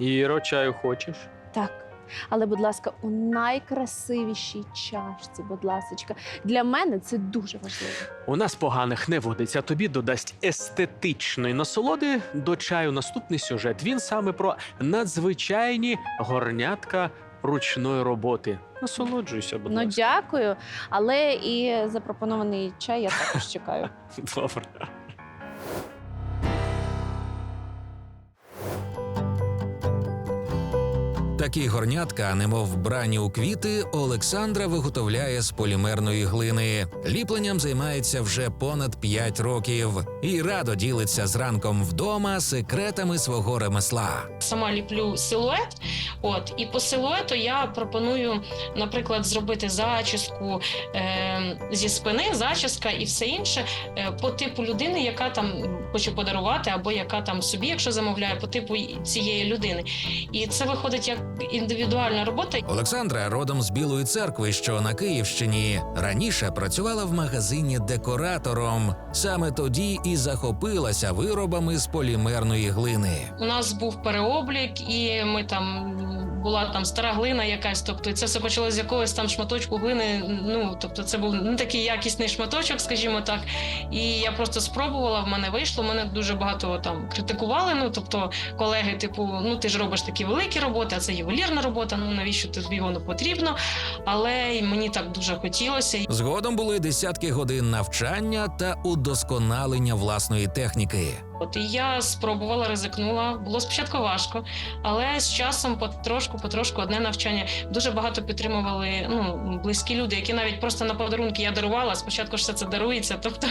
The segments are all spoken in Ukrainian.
Іро, чаю хочеш? Так. Але, будь ласка, у найкрасивішій чашці, будь ласочка. Для мене це дуже важливо. У нас поганих не водиться. Тобі додасть естетичної насолоди до чаю. Наступний сюжет. Він саме про надзвичайні горнятка ручної роботи. Насолоджуйся, будь Ну, дякую. Але і запропонований чай я також чекаю. Добре. Такі горнятка, немов вбрані у квіти, Олександра виготовляє з полімерної глини. Ліпленням займається вже понад 5 років і радо ділиться зранком вдома секретами свого ремесла. сама ліплю силует. От і по силуету я пропоную, наприклад, зробити зачіску е, зі спини, зачіска і все інше е, по типу людини, яка там хоче подарувати, або яка там собі, якщо замовляє, по типу цієї людини. І це виходить як індивідуальна робота. Олександра родом з Білої церкви, що на Київщині, раніше працювала в магазині декоратором. Саме тоді і захопилася виробами з полімерної глини. У нас був переоблік, і ми там була там стара глина якась. Тобто, це все почалося з якогось там шматочку глини. Ну тобто, це був не такий якісний шматочок, скажімо так. І я просто спробувала. В мене вийшло. Мене дуже багато там критикували. Ну тобто, колеги, типу, ну ти ж робиш такі великі роботи, а це ювелірна робота. Ну навіщо тобі воно потрібно? Але мені так дуже хотілося. Згодом були десятки годин навчання та удосконалення власної техніки. От і я спробувала, ризикнула. Було спочатку важко, але з часом потрошку, потрошку одне навчання. Дуже багато підтримували ну, близькі люди, які навіть просто на подарунки я дарувала. Спочатку ж все це дарується. Тобто,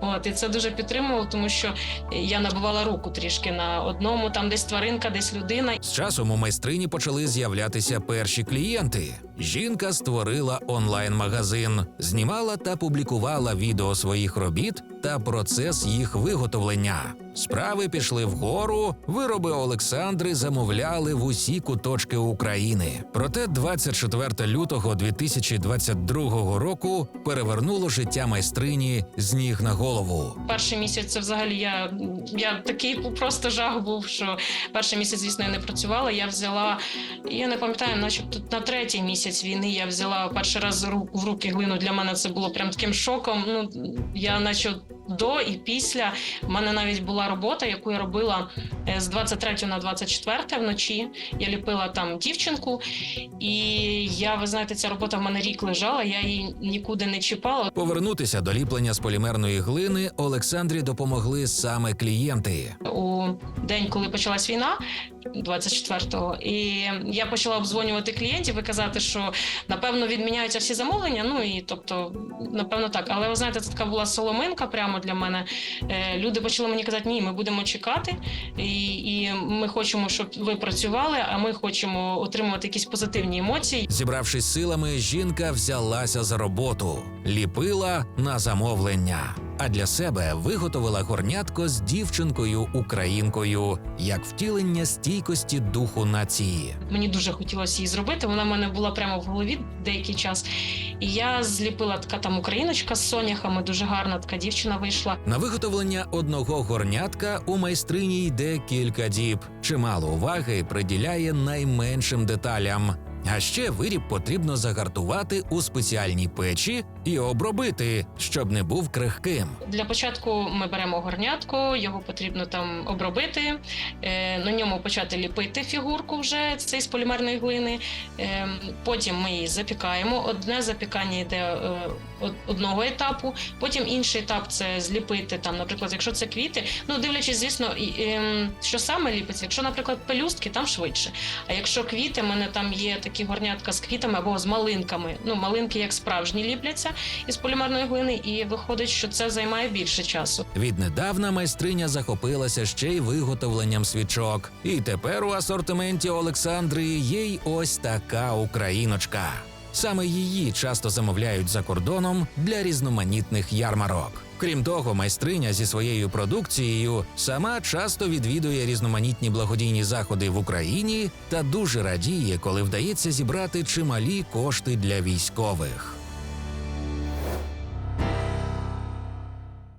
от і це дуже підтримувало, тому що я набивала руку трішки на одному, там десь тваринка, десь людина. З часом у майстрині почали з'являтися перші клієнти. Жінка створила онлайн-магазин, знімала та публікувала відео своїх робіт та процес їх виготовлення. Справи пішли вгору. Вироби Олександри замовляли в усі куточки України. Проте 24 лютого 2022 року перевернуло життя майстрині з ніг на голову. Перший місяць це взагалі я, я такий просто жах був, що перший місяць, звісно, я не працювала. Я взяла, я не пам'ятаю, начебто на третій місяць війни я взяла перший раз в руки глину. Для мене це було прям таким шоком. Ну я наче до і після. У мене навіть була робота, яку я робила е, з 23 на 24 вночі. Я ліпила там дівчинку, і я, ви знаєте, ця робота в мене рік лежала, я її нікуди не чіпала. Повернутися до ліплення з полімерної глини Олександрі допомогли саме клієнти. у день, коли почалась війна, 24-го, і я почала обдзвонювати клієнтів і казати, що напевно відміняються всі замовлення. Ну і тобто, напевно, так. Але ви знаєте, це така була соломинка прямо для мене. Е, Люди почали мені казати, ні, ми будемо чекати, і, і ми хочемо, щоб ви працювали, а ми хочемо отримувати якісь позитивні емоції. Зібравшись силами, жінка взялася за роботу, ліпила на замовлення. А для себе виготовила горнятко з дівчинкою українкою як втілення стійкості духу нації. Мені дуже хотілося її зробити. Вона в мене була прямо в голові деякий час. І я зліпила така там україночка з соняхами, дуже гарна така дівчина вийшла. На виготовлення одного горнятка у майстрині йде кілька діб. Чимало уваги приділяє найменшим деталям. А ще виріб потрібно загартувати у спеціальній печі і обробити, щоб не був крихким. Для початку ми беремо горнятко, його потрібно там обробити, е, на ньому почати ліпити фігурку вже цей з полімерної глини. Е, потім ми її запікаємо. Одне запікання йде е, одного етапу, потім інший етап це зліпити там, наприклад, якщо це квіти. Ну дивлячись, звісно, ем, що саме ліпиться. Якщо, наприклад, пелюстки, там швидше. А якщо квіти, в мене там є такі горнятка з квітами або з малинками. Ну, малинки як справжні ліпляться із полімерної глини, і виходить, що це займає більше часу. Віднедавна майстриня захопилася ще й виготовленням свічок. І тепер у асортименті Олександри є й ось така україночка. Саме її часто замовляють за кордоном для різноманітних ярмарок. Крім того, майстриня зі своєю продукцією сама часто відвідує різноманітні благодійні заходи в Україні та дуже радіє, коли вдається зібрати чималі кошти для військових.